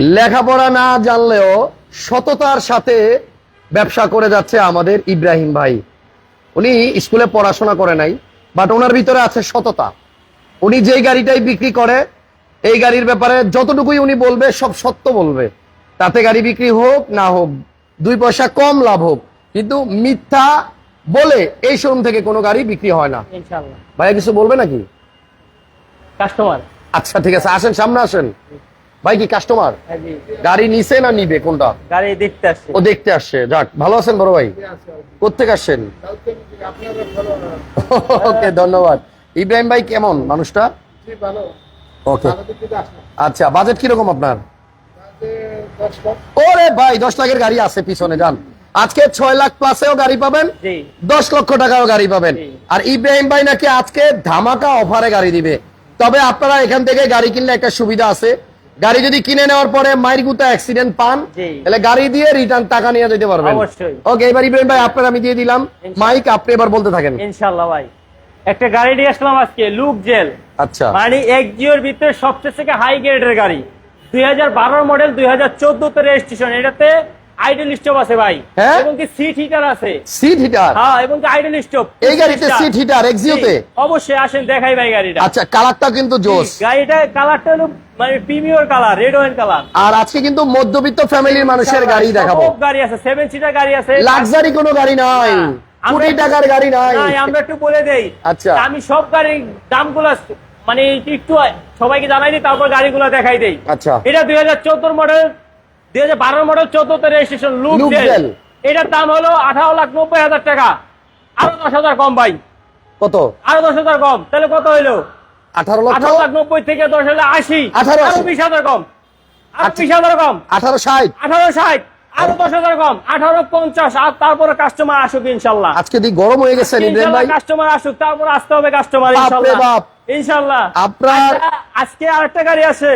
লেখাপড়া না জানলেও সততার সাথে ব্যবসা করে যাচ্ছে আমাদের ইব্রাহিম ভাই। উনি স্কুলে পড়াশোনা করে নাই বাট ওনার ভিতরে আছে সততা। উনি যেই গাড়িটাই বিক্রি করে এই গাড়ির ব্যাপারে যতটুকুই উনি বলবে সব সত্য বলবে। তাতে গাড়ি বিক্রি হোক না হোক দুই পয়সা কম লাভ হোক কিন্তু মিথ্যা বলে এই শোরুম থেকে কোনো গাড়ি বিক্রি হয় না। ভাইয়া কিছু বলবে নাকি? কাস্টমার। আচ্ছা ঠিক আছে আসেন সামনে আসেন। ভাই কি কাস্টমার গাড়ি নিছে না নিবে কোনটা? গাড়ি দেখতে আসছে। ও দেখতে আসছে। যাক ভালো আছেন বড় ভাই? কোথেকে আসছেন? ওকে ধন্যবাদ। ইব্রাহিম ভাই কেমন মানুষটা? ওকে। আচ্ছা বাজেট কীরকম আপনার? ওরে ভাই দশ লাখের গাড়ি আছে পিছনে যান। আজকে ছয় লাখ প্লাসেও গাড়ি পাবেন দশ লক্ষ টাকাও গাড়ি পাবেন। আর ইব্রাহিম ভাই নাকি আজকে ধামাকা অফারে গাড়ি দিবে। তবে আপনারা এখান থেকে গাড়ি কিনলে একটা সুবিধা আছে গাড়ি যদি কিনে নেওয়ার পরে মায়ের গুতা অ্যাক্সিডেন্ট পান তাহলে গাড়ি দিয়ে রিটার্ন টাকা নিয়ে যেতে পারবেন। অবশ্যই। ওকে এবার ইব্রাহিম ভাই আপনার আমি দিয়ে দিলাম। মাইক আপনি এবার বলতে থাকেন। ইনশাল্লাহ ভাই। একটা গাড়ি নিয়ে আসলাম আজকে লুক জেল। আচ্ছা। মানে এক জিওর ভিতরে সবচেয়ে থেকে হাই গ্রেডের গাড়ি। দুই হাজার বারোর মডেল দুই হাজার চোদ্দ তে রেজিস্ট্রেশন এটাতে আইডল স্টপ আছে ভাই। হ্যাঁ? এবং কি সিট হিটার আছে। সিট হিটার হ্যাঁ এবং কি আইডল স্টপ এই গাড়িতে সিট হিটার এক্সিওতে অবশ্যই আসেন দেখাই ভাই গাড়িটা। আচ্ছা কালারটা কিন্তু জোস। গাড়িটা কালারটা হলো মানে premier colour red wine colour. আর আজকে কিন্তু মধ্যবিত্ত ফ্যামিলির মানুষের গাড়ি দেখাবো। গাড়ি আছে সেভেন সিটার গাড়ি আছে। লাক্সারি কোনো গাড়ি নাই। কোটি টাকার গাড়ি নাই। আমরা একটু বলে দেই। আচ্ছা। আমি সব গাড়ির দামগুলো মানে একটু সবাইকে জানাই দিই তারপর গাড়িগুলো দেখাই দেই। আচ্ছা। এটা দুই হাজার চোদ্দ মডেল দুই হাজার বারো মডেল চোদ্দতে রেজিস্ট্রেশন লুক Look জেল এটার দাম হলো আঠারো লাখ নব্বই হাজার টাকা। আরও দশ হাজার কম ভাই। কত? আরও দশ হাজার কম। তাহলে কত হইল? আঠারো লক্ষ? আঠারো লাখ নব্বই থেকে দশ হাজার আশি। 18 আরও বিশ হাজার কম। বিশ হাজার কম। আঠারো ষাট। আঠারো ষাট। আরও দশ হাজার কম। আঠারো পঞ্চাশ। আর তারপরে কাস্টমার আসুক ইনশাল্লাহ। আজকে দি গরম হয়ে গেছেন কাস্টমার আসুক তারপর আসতে হবে কাস্টমার ইনশাল্লাহ। আপনার আচ্ছা, আজকে আরেকটা গাড়ি আছে।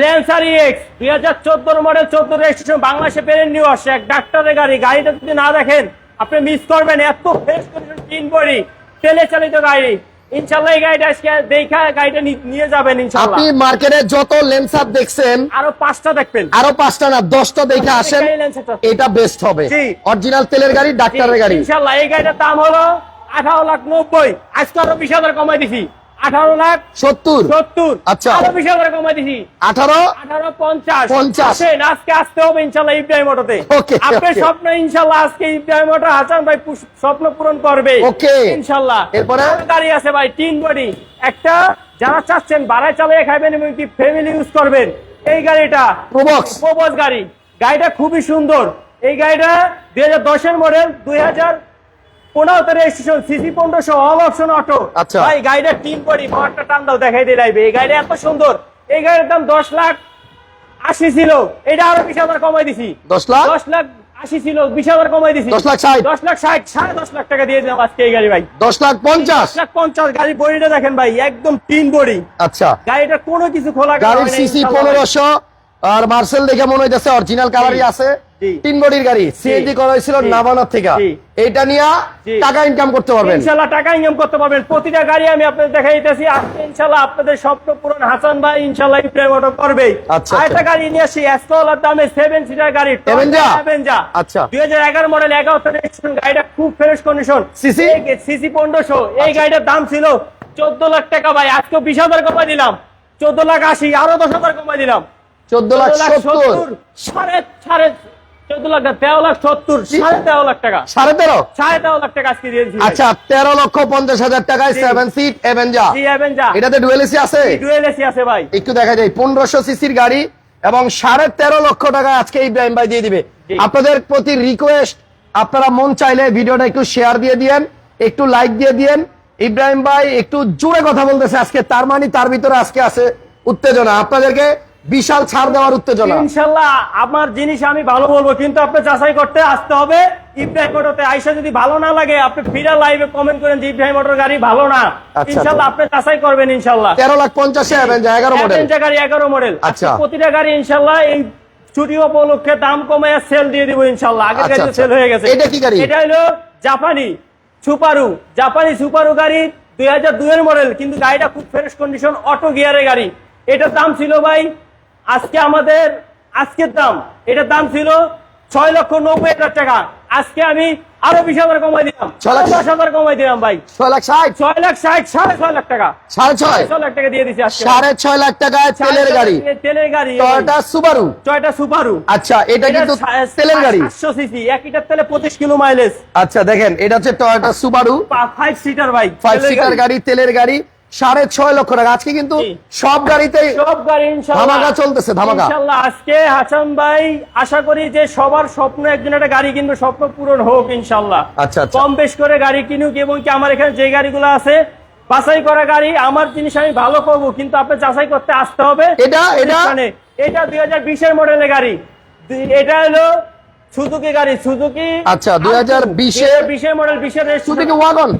ল্যান্সার এক্স দুই হাজার মডেল চোদ্দ রেজিস্ট্রেশন বাংলাদেশে পেরেন নিউ আসছে। এক ডাক্তারের গাড়ি। গাড়িটা যদি না দেখেন আপনি মিস করবেন। এত ফ্রেশ কন্ডিশন তিন বডি। তেলে চালিত গাড়ি। ইনশাল্লাহ এই গাড়িটা আজকে দেখা গাড়িটা নিয়ে যাবেন আপনি মার্কেটে যত লেন্সার দেখছেন আরও পাঁচটা দেখবেন। আরও পাঁচটা না দশটা দেখে আসেন এটা বেস্ট হবে। অরিজিনাল তেলের গাড়ি ডাক্তারের গাড়ি। এই গাড়িটার দাম হলো আঠারো লাখ নব্বই। আজকে আরও বিশ হাজার কমাই দিছি। আঠারো লাখ সত্তর। সত্তর। আচ্ছা। আরও বিশ কমাই দিছি। আঠারো? আঠারো পঞ্চাশ। পঞ্চাশ। আজকে আসতে হবে ইনশাল্লাহ ইব্রাহিম অটোতে আপনার স্বপ্ন ইনশাল্লাহ আজকে ইব্রাহিম অটো হাসান ভাই স্বপ্ন পূরণ করবে। Okay. ইনশাল্লাহ। এরপরে? গাড়ি আছে ভাই তিন বডি একটা যারা চাচ্ছেন বাড়ায় চালিয়ে খাবেন এবং কি ফ্যামিলি ইউজ করবেন। এই গাড়িটা Probox। প্রবোজ গাড়ি। গাড়িটা খুবই সুন্দর। এই গাড়িটা দুই হাজার দশের মডেল দুই হাজার পনেরোতে রেজিস্ট্রেশন সিসি পনেরোশো অল অপশন অটো। আচ্ছা। ভাই টান দাও দেখাই দিয়ে লাইবে এই গাড়িটা এত সুন্দর। এই গাড়ির দাম দশ লাখ আশি ছিল। এটা আরও কমাই দিছি। দশ লাখ? দশ লাখ আশি ছিল বিশ হাজার কমাই দিছি। দশ লাখ ষাট। দশ লাখ ষাট সাড়ে দশ লাখ টাকা দিয়ে দিলাম আজকে এই গাড়ি ভাই। দশ লাখ পঞ্চাশ? লাখ পঞ্চাশ গাড়ি বডিটা দেখেন ভাই একদম তিন বডি। আচ্ছা। গাড়িটা কোনো কিছু খোলা গাড়ির সিসি পনেরোশো আর মার্সেল দেখে মনে হইতেছে অরিজিনাল কালারই আছে। তিন বডির গাড়ি সিএনজি করা হয়েছিল জি। নাভানার থেকে। জি। এইটা নিয়ে টাকা ইনকাম করতে পারবেন। ইনশাল্লাহ টাকা ইনকাম করতে পারবেন। প্রতিটা গাড়ি আমি আপনাদের দেখাই দিতেছি। আজকে ইনশাল্লাহ আপনাদের স্বপ্ন পূরণ হাসান ভাই ইনশাল্লাহ ইব্রাহিম অটো করবে আচ্ছা, আরেকটা গাড়ি নিয়ে আসি এসকলার দামে সেভেন সিটার গাড়ি? অ্যাভেঞ্জা আচ্ছা। দুই হাজার এগারো মডেল এগারো রেজিস্ট্রেশন গাড়িটা খুব ফ্রেশ কন্ডিশন CC? সিসি পনেরোশো এই আচ্ছা। গাড়িটার দাম ছিল চোদ্দ লাখ টাকা ভাই। আজকে বিশ হাজার কমাই দিলাম। চোদ্দ লাখ আশি আরও দশ হাজার কমাই দিলাম। চোদ্দ লাখ সত্তর সাড়ে সাড়ে চোদ্দ লাখ তেরো লাখ সত্তর সাড়ে তেরো লাখ টাকা। সাড়ে তেরো? সাড়ে তেরো লাখ টাকা আজকে দিয়েছি। আচ্ছা তেরো লক্ষ পঞ্চাশ হাজার টাকায় সেভেন সিট এভেঞ্জা জি এটাতে ডুয়েল এসি আছে? ডুয়েল এসি আছে ভাই। একটু দেখা যায় পনেরোশো সিসির গাড়ি এবং সাড়ে তেরো লক্ষ টাকা আজকে ইব্রাহিম ভাই দিয়ে দিবে। আপনাদের প্রতি রিকোয়েস্ট আপনারা মন চাইলে ভিডিওটা একটু শেয়ার দিয়ে দিয়েন একটু লাইক দিয়ে দিয়েন। ইব্রাহিম ভাই একটু জোরে কথা বলতেছে আজকে তার মানে তার ভিতরে আজকে আছে উত্তেজনা। আপনাদেরকে বিশাল ছাড় দেওয়ার উত্তেজনা। ইনশাল্লাহ আমার জিনিস আমি ভালো বলব কিন্তু আপনি যাচাই করতে আসতে হবে। ইব্রাহিম মোটরতে আইসা যদি ভালো না লাগে আপনি ফিরা লাইভে কমেন্ট করেন যে ইব্রাহিম মোটর গাড়ি ভালো না। আচ্ছা, ইনশাল্লাহ আপনি যাচাই করবেন ইনশাল্লাহ। তেরো লাখ পঞ্চাশে এগারো মডেল গাড়ি এগারো মডেল আচ্ছা। প্রতিটা গাড়ি ইনশাল্লাহ এই ছুটি উপলক্ষে দাম কমে সেল দিয়ে দিব ইনশাল্লাহ। আগের আচ্ছা, গাড়ি আচ্ছা। সেল হয়ে গেছে। এটা কি গাড়ি? এটা হলো জাপানি সুপারু জাপানি সুপারু গাড়ি দুই হাজার দুইয়ের মডেল কিন্তু গাড়িটা খুব ফ্রেশ কন্ডিশন অটো গিয়ারের গাড়ি। এটার দাম ছিল ভাই আজকে আমাদের আজকের দাম এটার দাম ছিল ছয় লক্ষ নব্বই হাজার টাকা। আজকে আমি আরও বিশ হাজার কমাই দিলাম। দশ হাজার কমাই দিলাম ভাই। ছয় লাখ ষাট? ছয় লাখ ষাট সাড়ে ছয় লাখ টাকা। সাড়ে ছয়? ছয় লাখ টাকা দিয়ে দিচ্ছি সাড়ে ছয় লাখ টাকা তেলের গাড়ি। তেলের গাড়ি। টয়োটা সুবারু টয়টা সুপারু আচ্ছা এটা কিন্তু তেলের গাড়ি। সাতশো সিসি এক লিটার তেলে পঁচিশ কিলো মাইলেজ আচ্ছা দেখেন এটা হচ্ছে Toyota সুপারু five seater bike five seater গাড়ি তেলের গাড়ি। সাড়ে ছয় লক্ষ টাকা। আজকে কিন্তু সব গাড়িতে সব গাড়ি ধামাকা চলতেছে, ধামাকা। আজকে হাসান ভাই আশা করি যে সবার স্বপ্ন একদিন একটা গাড়ি কিনবে স্বপ্ন পূরণ হোক ইনশাআল্লাহ আচ্ছা, আচ্ছা। কম বেশ করে গাড়ি কিনুক এবং কি আমার এখানে যে গাড়িগুলো আছে বাছাই করা গাড়ি আমার জিনিস আমি ভালো করব কিন্তু আপনি যাচাই করতে আসতে হবে। এটা এটা? এখানে এটা দুই হাজার বিশের মডেলের গাড়ি। এটা হলো সুজুকি গাড়ি সুজুকি আচ্ছা, 2020 বিশের মডেল বিশের সুদিকে ওয়াগন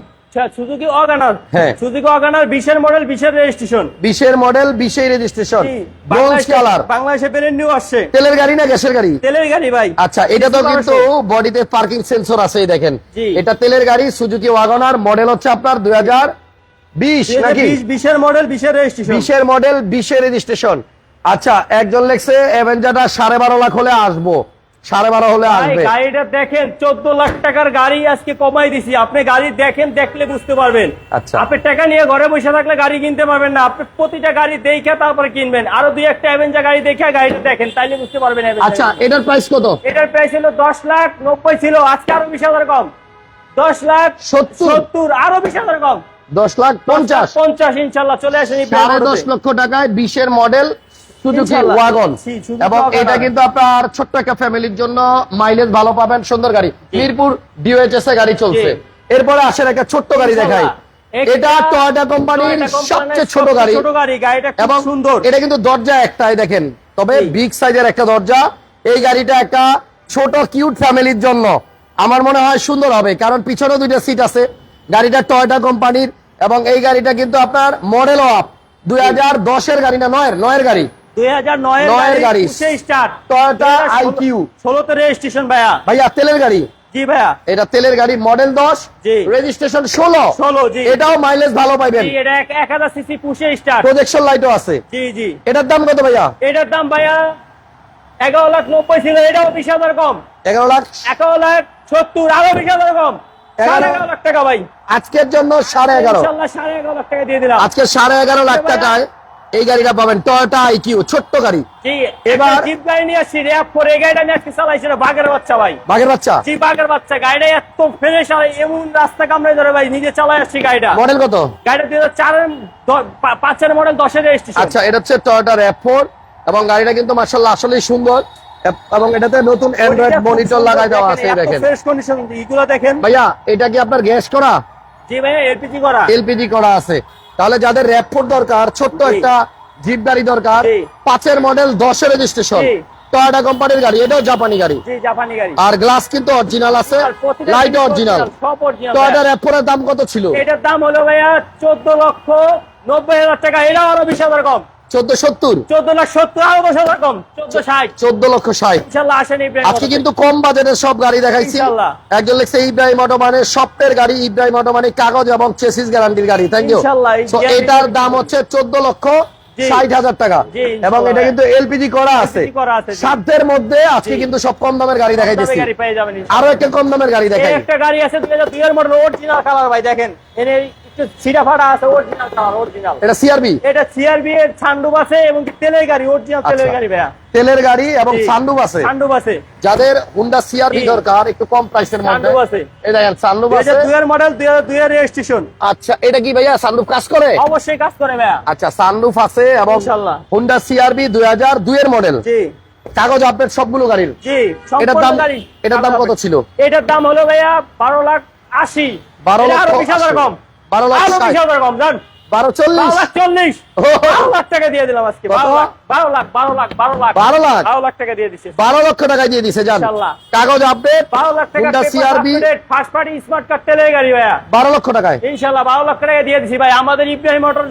সুজুকি অগানার হ্যাঁ। সুজুকি অগানার বিশের মডেল রেজিস্ট্রেশন বিশের মডেল বিশের রেজিস্ট্রেশন ব্রোঞ্জ কালার বাংলাদেশে ব্র্যান্ড নিউ আসছে। তেলের গাড়ি না গ্যাসের গাড়ি? তেলের গাড়ি ভাই। আচ্ছা এটা তো কিন্তু বডিতে পার্কিং সেন্সর আছে দেখেন। এটা তেলের গাড়ি সুজুকি ওয়াগনার মডেল হচ্ছে আপনার দুই হাজার বিশ নাকি? বিশের মডেল বিশের রেজিস্ট্রেশন বিশের মডেল রেজিস্ট্রেশন আচ্ছা একজন লেখছে অ্যাভেঞ্জারটা সাড়ে বারো লাখ হলে আসব। সাড়ে বারো হলে আসবে। গাড়িটা দেখেন চোদ্দ লাখ টাকার গাড়ি আজকে কমাই দিছি। আপনি গাড়ি দেখেন দেখলে বুঝতে পারবেন। আচ্ছা। আপনি টাকা নিয়ে ঘরে বসে থাকলে গাড়ি কিনতে পারবেন না। আপনি প্রতিটা গাড়ি দেখে তারপরে কিনবেন। আরও দুই একটা অ্যাভেঞ্জার গাড়ি দেখে গাড়িটা দেখেন তাইলে বুঝতে পারবেন আচ্ছা এটার প্রাইস কত? এটার প্রাইস ছিল দশ লাখ নব্বই ছিল আজকে আরও বিশ হাজার কম। দশ লাখ সত্তর। সত্তর আরও বিশ হাজার কম। দশ লাখ পঞ্চাশ। পঞ্চাশ ইনশাল্লাহ চলে আসেন সাড়ে দশ লক্ষ টাকায় বিশের মডেল সুজুকি ওয়াগন। এবং এটা কিন্তু আপনার ছোট্ট একটা ফ্যামিলির জন্য মাইলেজ ভালো পাবেন সুন্দর গাড়ি। মিরপুর ডিওএইচএস এ গাড়ি চলছে। এরপরে আসেন একটা ছোট্ট গাড়ি দেখাই। এটা কোম্পানির সবচেয়ে ছোট গাড়ি। ছোট গাড়ি গাড়িটা এবং সুন্দর। এটা কিন্তু দরজা একটাই দেখেন। তবে বিগ সাইজের একটা দরজা। এই গাড়িটা একটা ছোট কিউট ফ্যামিলির জন্য। আমার মনে হয় সুন্দর হবে কারণ পিছনে দুইটা সিট আছে। গাড়িটা টয়োটা কোম্পানির এবং এই গাড়িটা কিন্তু আপনার মডেল আপ দুই হাজার দশের গাড়ি না নয়ের নয়ের গাড়ি। দুই হাজার নয়ের নয়ের গাড়ি। স্টার্ট টয়োটা রেজিস্ট্রেশন ভাইয়া। ভাইয়া তেলের গাড়ি। জি ভাইয়া। এটা তেলের গাড়ি মডেল জি। রেজিস্ট্রেশন জি। এটাও মাইলেজ ভালো পাইবেন। জি, এটা এক এক হাজার সিসি পুষে স্টার্ট প্রজেকশন লাইটও আছে। জি জি। এটার দাম কত ভাইয়া? এটার দাম ভাইয়া এগারো লাখ নব্বই ছিল এটাও কম। এগারো লাখ এগারো লাখ আরও কম। এগারো- এগারো লাখ টাকা ভাই। আজকের জন্য সাড়ে এগারো। ইনশাল্লাহ সাড়ে এগারো লাখ টাকা দিয়ে দিলাম। আজকে সাড়ে এগারো লাখ টাকায় এই গাড়িটা পাবেন টয়োটা আইকিউ ছোট্ট গাড়ি। এবার- জিপ গাড়ি নিয়ে আসছি র্যাপ করে এই গাড়িটা আমি আজকে চালাইছি না বাঘের বাচ্চা ভাই। বাঘের বাচ্চা? জি বাঘের বাচ্চা গাড়িটা এত ফ্রেশ আর এমন রাস্তা কামড়ে ধরে ভাই নিজে চালাই আসছি গাড়িটা। মডেল কত? গাড়িটা দুই হাজার চারের দ- পা- পাঁচের মডেল দশের রেজিস্ট্রেশন আচ্ছা এটা হচ্ছে টয়োটা র্যাপ ফোর এবং গাড়িটা কিন্তু মার্শাল্লাহ আসলেই সুন্দর। এবং এটাতে নতুন অ্যান্ড্রয়েড মনিটর লাগাই দেওয়া আছে দেখেন। ফ্রেশ কন্ডিশন এগুলো দেখেন। ভাইয়া এটা কি আপনার গ্যাস করা? জি ভাইয়া এলপিজি করা। এলপিজি করা আছে। তাহলে যাদের র্যাপ ফোর দরকার ছোট্ট একটা জিপ গাড়ি দরকার পাঁচের মডেল দশের রেজিস্ট্রেশন। টয়োটা কোম্পানির গাড়ি এটাও জাপানি গাড়ি। জি জাপানি গাড়ি। আর গ্লাস কিন্তু অরিজিনাল আছে লাইট অরিজিনাল টয়োটা র্যাপ দাম কত ছিল? এটার দাম হলো ভাইয়া চোদ্দ লক্ষ নব্বই হাজার টাকা এটা আরও বিশ হাজার কম। আজকে কিন্তু কম বাজেটের সব গাড়ি দেখাইছি। একজন লিখছে ইব্রাহিম অটোমানের সফটের গাড়ি ইব্রাহিম অটোমানের কাগজ এবং চেসিস গ্যারান্টির গাড়ি। থ্যাংক ইউ ইনশাল্লাহ, এই তো guarantee এটার দাম হচ্ছে চোদ্দ লক্ষ। ষাট হাজার টাকা। এবং এটা কিন্তু এলপিজি করা আছে। সাধ্যের মধ্যে আজকে কিন্তু সব কম দামের গাড়ি যাবেন ইনশাল্লাহ। আরও একটা কম দামের গাড়ি দেখাই। একটা গাড়ি আছে দুই হাজার দুই এর মডেল অরিজিনাল কালার ভাই দেখেন। ছিটা ফাটা আছে অরিজিনাল কালার অরিজিনাল এটা সিআরবি এটা সিআরবি এর আছে এবং তেলের গাড়ি অরিজিনাল তেলের গাড়ি ভাইয়া। তেলের গাড়ি এবং আছে। আছে। যাদের হুন্ডা সিআরবি দরকার একটু কম প্রাইসের মধ্যে। আছে। এই দেখেন আছে। মডেল দুই হাজার দুই এর রেজিস্ট্রেশন আচ্ছা এটা কি ভাইয়া কাজ করে? অবশ্যই কাজ করে ভাইয়া। আচ্ছা আছে এবং ইনশাল্লাহ। হুন্ডা সিআরবি দুই হাজার দুই এর মডেল জি। কাগজ আপডেট সবগুলো গাড়ির। জি এটার দাম এটার দাম কত ছিল? এটার দাম হলো ভাইয়া বারো লাখ আশি। 12 লাখ আরও হাজার 80 কম। 12 লাখ আরও 60 বিশ হাজার কম জান। বারো বারো চল্লিশ লাখ চল্লিশ। বারো লাখ টাকা দিয়ে দিলাম আজকে। বারো লাখ বারো লাখ বারো লাখ বারো লাখ। 12 লাখ? বারো লাখ টাকা দিয়ে দিচ্ছে বারো লক্ষ টাকায় দিয়ে দিছে জান। কাগজ আপডেট বারো লাখ টাকা CRB first party smart card তেলের গাড়ি ভাইয়া। বারো লক্ষ টাকায়। ইনশাল্লাহ বারো লাখ টাকা দিয়ে দিছি ভাই। আমাদের ইব্রাহিম মোটর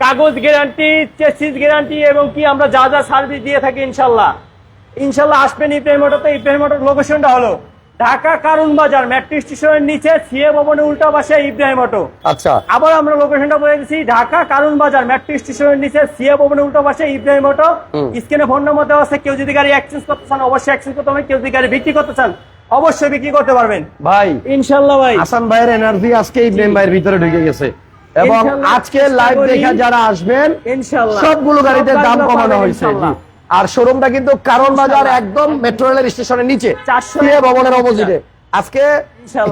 কাগজ গ্যারান্টি চেসিস গ্যারান্টি এবং কি আমরা যা যা সার্ভিস দিয়ে থাকি ইনশাল্লাহ। ইনশাল্লাহ আসবেন ইব্রাহিম মোটর তো। ইব্রাহিম মোটর লোকেশনটা হলো ঢাকা কারুন বাজার মেট্রো স্টেশনের নিচে সিএ ভবনের উল্টা পাশে ইব্রাহিম অটো আচ্ছা। আবার আমরা লোকেশনটা বলে দিচ্ছি ঢাকা কারুন বাজার মেট্রো স্টেশনের নিচে সিএ ভবনের উল্টো পাশে ইব্রাহিম অটো। স্ক্রিনে ফোন নম্বর দেওয়া আছে কেউ যদি গাড়ি এক্সচেঞ্জ করতে চান অবশ্যই এক্সচেঞ্জ করতে হবে। কেউ যদি গাড়ি বিক্রি করতে চান অবশ্যই বিক্রি করতে পারবেন। ভাই ইনশাল্লাহ ভাই। হাসান ভাইয়ের এনার্জি আজকে ইব্রাহিম ভাইয়ের ভিতরে ঢুকে গেছে। এবং আজকে লাইভ দেখা যারা আসবেন ইনশাল্লাহ সবগুলো গাড়িতে দাম কমানো হয়েছে। আর শোরুমটা কিন্তু কারণ বাজার একদম মেট্রো রেলের স্টেশনের নিচে 400 ভবনের অপোজিটে। আজকে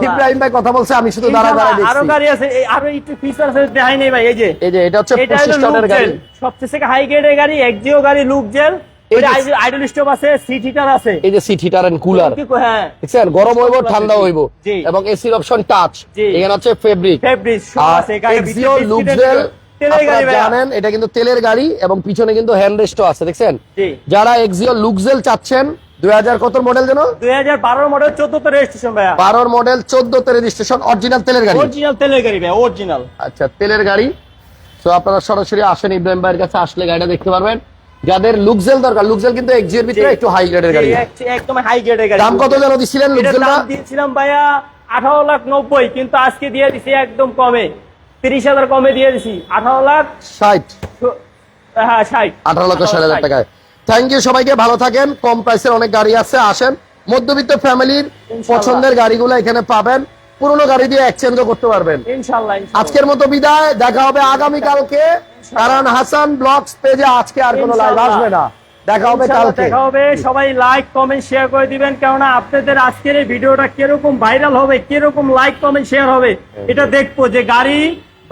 ইব্রাহিম ভাই কথা বলছে আমি শুধু দাঁড়ায় ইনশাল্লাহ, দাঁড়ায় আরও গাড়ি আছে আরও একটু ফিচার আছে দেখাই নেই ভাই এই যে। এই যে এটা হচ্ছে এটা হলো পঁচিশ টনের গাড়ি। জেল সবচেয়ে হাই গ্রেডের গাড়ি এক্সিও গাড়ি লুক জেল আইডল স্টপ আছে সিট হিটার আছে। এই যে সিট হিটার এন্ড কুলার হ্যাঁ। দেখছেন? গরম হইব ঠান্ডা হইব। এবং এসির অপশন টাচ এখানে হচ্ছে ফেব্রিক ফেব্রিক আছে গাড়ি গাড়ি ভাই জানেন এটা কিন্তু তেলের গাড়ি এবং পিছনে কিন্তু হ্যান্ড রেস্টও আছে দেখছেন? যারা এক্সিও লুকজেল চাচ্ছেন দুই হাজার কত মডেল যেন? 2012 মডেল 14 তো রেজিস্ট্রেশন ভাইয়া। বারোর মডেল চোদ্দ তে রেজিস্ট্রেশন অরিজিনাল তেলের গাড়ি। অরিজিনাল তেলের গাড়ি ভাই অরিজিনাল আচ্ছা তেলের গাড়ি। তো আপনারা সরাসরি আসেন ইব্রাহিম ভাইয়ের কাছে আসলে গাড়িটা দেখতে পারবেন। যাদের লুকজেল দরকার লুকজেল কিন্তু এক্সিওর ভিতরে একটু হাই গ্রেডের গাড়ি। একদম হাই গ্রেডের গাড়ি। দাম কত দিছিলেন দিয়েছিলাম ভাইয়া 18 লাখ 90 কিন্তু আজকে দিয়ে দিছি একদম কমে। 30 হাজার কমে দিয়ে দিছি। 18 লাখ ষাট। হ্যাঁ 60 আঠারো লক্ষ ষাট হাজার টাকায়। থ্যাংক ইউ সবাইকে ভালো থাকেন। কম প্রাইসের অনেক গাড়ি আছে আসেন। মধ্যবিত্ত ফ্যামিলির পছন্দের গাড়িগুলো এখানে পাবেন। পুরোনো গাড়ি দিয়ে এক্সচেঞ্জও করতে পারবেন। আজকের মতো বিদায়। দেখা হবে আগামী কালকে কারণ হাসান ব্লগস পেজে আজকে আর কোনো লাইভ আসবে না। দেখা হবে কালকে। দেখা হবে। সবাই লাইক কমেন্ট শেয়ার করে দিবেন। কেননা আপনাদের আজকের এই ভিডিওটা কীরকম ভাইরাল হবে কীরকম লাইক কমেন্ট শেয়ার হবে এটা দেখব যে গাড়ি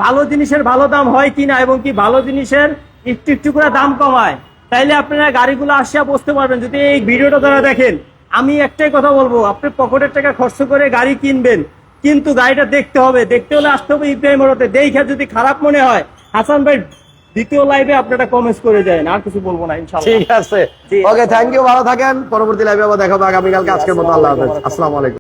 ভালো জিনিসের ভালো দাম হয় কিনা এবং কি ভালো জিনিসের একটু একটু করে দাম কমায় তাইলে আপনারা গাড়িগুলো আসিয়া বুঝতে পারবেন। যদি এই ভিডিওটা যারা দেখেন আমি একটাই কথা বলব আপনি পকেটের টাকা খরচ করে গাড়ি কিনবেন কিন্তু গাড়িটা দেখতে হবে। দেখতে হলে আসতে হবে ইব্রাহিম রোডে দেখে যদি খারাপ মনে হয় হাসান ভাই দ্বিতীয় লাইভে আপনারা কমেন্টস করে যায় আর কিছু বলব না ইনশাল্লাহ ঠিক আছে। ওকে থ্যাংক ইউ ভালো থাকেন। পরবর্তী লাইভে আবার দেখা হবে। আগামীকালকে আজকের মতো আল্লাহ হাফেজ। আসসালামু আলাইকুম।